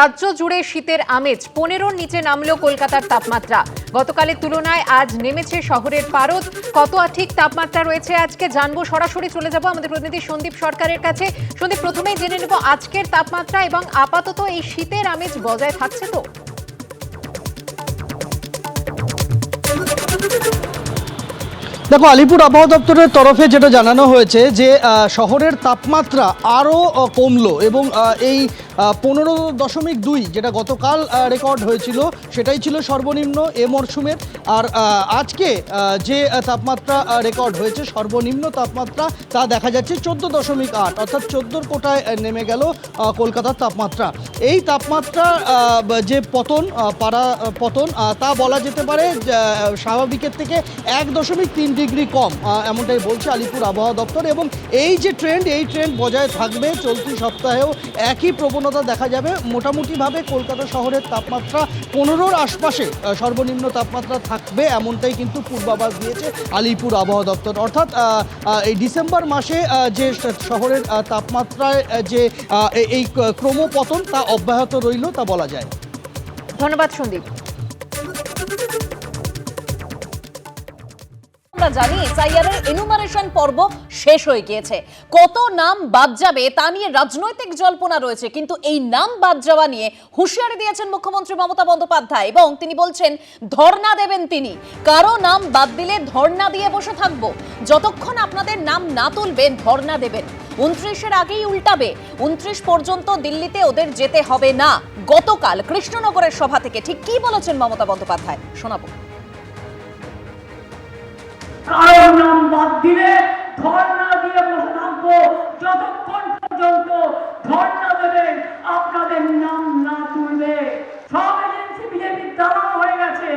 রাজ্য জুড়ে শীতের আমেজ পনেরোর নিচে নামলো কলকাতার তাপমাত্রা। গতকালের তুলনায় আজ নেমেছে শহরের পারদ। কত ঠিক তাপমাত্রা রয়েছে আজকে জানব। সরাসরি চলে যাব আমাদের প্রতিনিধি সন্দীপ সরকারের কাছে। সন্দীপ, প্রথমেই জেনে নেব আজকের তাপমাত্রা এবং আপাতত এই শীতের আমেজ বজায় থাকছে তো? দেখো, আলিপুর আবহাওয়া দপ্তরের তরফে যেটা জানানো হয়েছে যে শহরের তাপমাত্রা আরও কমলো এবং এই পনেরো দশমিক দুই, যেটা গতকাল রেকর্ড হয়েছিল, সেটাই ছিল সর্বনিম্ন এ মরশুমের। আর আজকে যে তাপমাত্রা রেকর্ড হয়েছে, সর্বনিম্ন তাপমাত্রা, তা দেখা যাচ্ছে চোদ্দ দশমিক আট, অর্থাৎ চোদ্দোর কোটায় নেমে গেল কলকাতার তাপমাত্রা। এই তাপমাত্রা যে পতন পারা পতন তা বলা যেতে পারে স্বাভাবিকের থেকে এক দশমিক তিন ডিগ্রি কম এমনটাই বলছে আলিপুর আবহাওয়া দপ্তর। এবং এই যে ট্রেন্ড এই ট্রেন্ড বজায় থাকবে চলতি সপ্তাহেও একই প্রবণতা দেখা যাবে। মোটামুটিভাবে কলকাতা শহরের তাপমাত্রা পনেরোর আশপাশে সর্বনিম্ন তাপমাত্রা থাকবে এমনটাই কিন্তু পূর্বাভাস দিয়েছে আলিপুর আবহাওয়া দপ্তর। অর্থাৎ এই ডিসেম্বর মাসে যে শহরের তাপমাত্রায় যে এই ক্রমপতন তা অব্যাহত রইল তা বলা যায়। ধন্যবাদ সন্দীপ। আমরা জানি এসআইআর এর এনুমারেশন পর্ব শেষ হয়ে গিয়েছে। কত নাম বাদ যাবে তা নিয়ে রাজনৈতিক জল্পনা রয়েছে, কিন্তু এই নাম বাদ যাওয়া নিয়ে হুঁশিয়ারি দিয়েছেন মুখ্যমন্ত্রী মমতা বন্দ্যোপাধ্যায় এবং তিনি বলছেন, ধর্ণা দেবেন তিনি। কারও নাম বাদ দিলে ধর্ণা দিয়ে বসে থাকব। যতক্ষণ আপনাদের নাম না তুলবেন ধর্ণা দেবেন। উনত্রিশের আগেই উল্টাবে। উনত্রিশ পর্যন্ত দিল্লিতে ওদের যেতে হবে না। গতকাল কৃষ্ণনগরের সভা থেকে ঠিক কি বলেছেন মমতা বন্দ্যোপাধ্যায়? শোনাবো। কারও নাম বাদ দিলে ধর্ণা দিয়ে বসে থাকব যতক্ষণ পর্যন্ত ধর্ণা দেবেন, আপনাদের নাম না তুলবে। সব এজেন্সি বিজেপির দালাল হয়ে গেছে।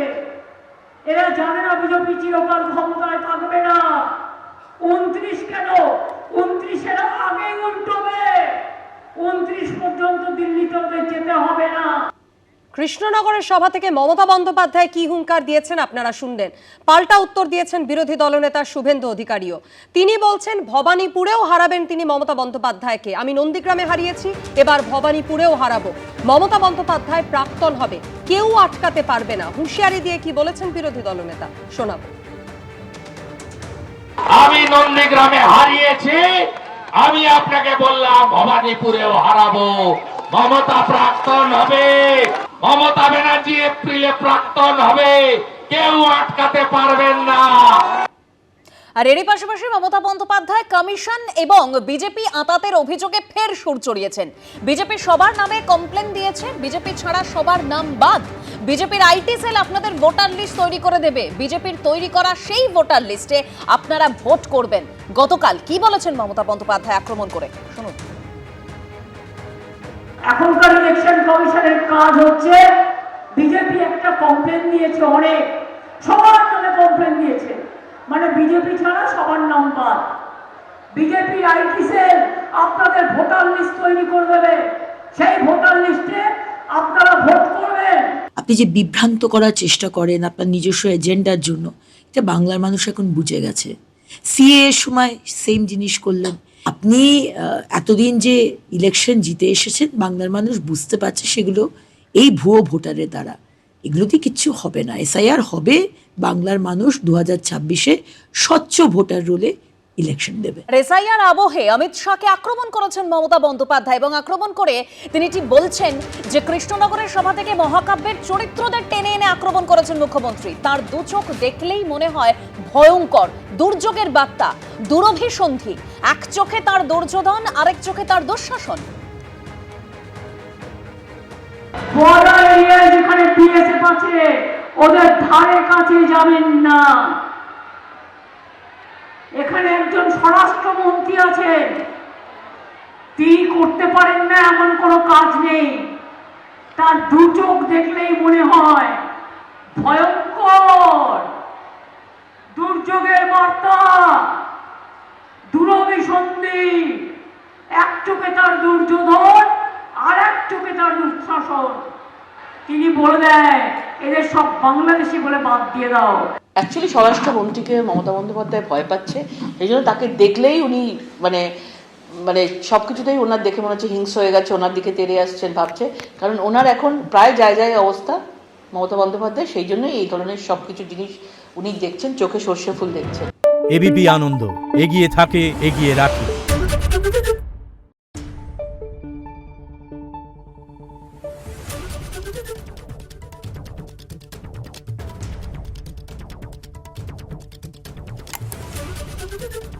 এরা জানে না বিজেপি চিরকাল ক্ষমতায় থাকবে না। উনত্রিশ কেন? উনত্রিশের আগেই উল্টোবে। উনত্রিশ পর্যন্ত দিল্লিতে ওদের যেতে হবে না। কৃষ্ণনগরের সভা থেকে মমতা বন্দ্যোপাধ্যায় কি হুঙ্কার দিয়েছেন আপনারা শুনলেন। পাল্টা উত্তর দিয়েছেন বিরোধী দলনেতা শুভেন্দু অধিকারীও। তিনি বলছেন, ভবানীপুরেও হারাবেন তিনি মমতা বন্দ্যোপাধ্যায়কে। আমি নন্দীগ্রামে হারিয়েছি, এবার ভবানীপুরেও হারাবো। মমতা বন্দ্যোপাধ্যায় প্রাক্তন হবে, কেউ আটকাতে পারবে না। হুঁশিয়ারি দিয়ে কি বলেছেন বিরোধী দলনেতা? শোনাবো। আমি নন্দীগ্রামে হারিয়েছি, আমি আপনাকে বললাম, ভবানীপুরেও হারাবো। মমতা প্রাক্তন হবে। মমতা ব্যানার্জি এপ্রিলে প্রাক্তন হবে। কেউ আটকাতে পারবেন না। আর এরই পাশাপাশি মমতা বন্দ্যোপাধ্যায় কমিশন এবং বিজেপি আতাতের অভিযোগে ফের সুর চড়িয়েছেন। বিজেপি সবার নামে কমপ্লেন দিয়েছে। বিজেপি ছাড়া সবার নাম বাদ। বিজেপির আইটি সেল আপনাদের ভোটার লিস্ট তৈরি করে দেবে। বিজেপির তৈরি করা সেই ভোটার লিস্টে আপনারা ভোট করবেন। গতকাল কি বলেছেন মমতা বন্দ্যোপাধ্যায় আক্রমণ করে? শুনুন। এখনকার ইলেকশন কমিশনের কাজ হচ্ছে বিজেপি একটা কমপ্লেন দিয়েছে অনেক। সবার নামে কমপ্লেন দিয়েছে মানে বিজেপি ছাড়া সবার নাম বাদ। বিজেপি আইটি সেল আপনাদের ভোটার লিস্ট তৈরি করে দেবে। সেই ভোটার লিস্টে আপনারা ভোট করবেন। আপনি যে বিভ্রান্ত করার চেষ্টা করেন আপনার নিজস্ব এজেন্ডার জন্য, এটা বাংলার মানুষ এখন বুঝে গেছে। সিএ সময় সেম জিনিস করলেন। আপনি এতদিন যে ইলেকশন জিতে এসেছেন, বাংলার মানুষ বুঝতে পারছে সেগুলো এই ভুয়ো ভোটারের দ্বারা। এগুলোতে কিচ্ছু হবে না। এসআইআর হবে বাংলার মানুষ দু হাজার ছাব্বিশে স্বচ্ছ ভোটার রোলে ইলেকশন দেবে। রেসাইয়ার আবহে অমিত শাহকে আক্রমণ করেছেন মমতা বন্দ্যোপাধ্যায় এবং আক্রমণ করে তিনি এটি বলছেন যে কৃষ্ণনগরের সভা থেকে মহাকাব্যের চরিত্রদের টেনে এনে আক্রমণ করেছেন মুখ্যমন্ত্রী। তার দু চোখ দেখলেই মনে হয় ভয়ঙ্কর দুর্যোগের বার্তা দুরভিসন্ধি এক চোখে তার দুর্যোধন আরেক চোখে তার দুঃশাসন। বর্ডার এরিয়ায় যেখানে বিএসএফ আছে ওদের ধারে কাছে যাবেন না। এখানে একজন স্বরাষ্ট্রমন্ত্রী আছেন। তিনি করতে পারেন না, এমন কোনো কাজ নেই। তার দু চোখ দেখলেই মনে হয় ভয়ঙ্কর। দুর্যোগের বার্তা দুরভিসন্ধি এক চোখে তার দুর্যোধন, আর এক চোখে তার দুঃশাসন। তিনি বলে দেয় এদের সব বাংলাদেশি বলে বাদ দিয়ে দাও। অ্যাকচুয়ালি স্বরাষ্ট্রমন্ত্রীকে মমতা বন্দ্যোপাধ্যায় ভয় পাচ্ছে। সেই জন্য তাকে দেখলেই উনি মানে মানে সব কিছুতেই ওনার দেখে মনে হচ্ছে হিংস হয়ে গেছে ওনার দিকে তেড়ে আসছেন ভাবছে। কারণ ওনার এখন প্রায় যায় যায় অবস্থা মমতা বন্দ্যোপাধ্যায় সেই জন্যই এই ধরনের সব কিছু জিনিস উনি দেখছেন চোখে সর্ষে ফুল দেখছেন। এবিপি আনন্দ এগিয়ে থাকে এগিয়ে রাখে। you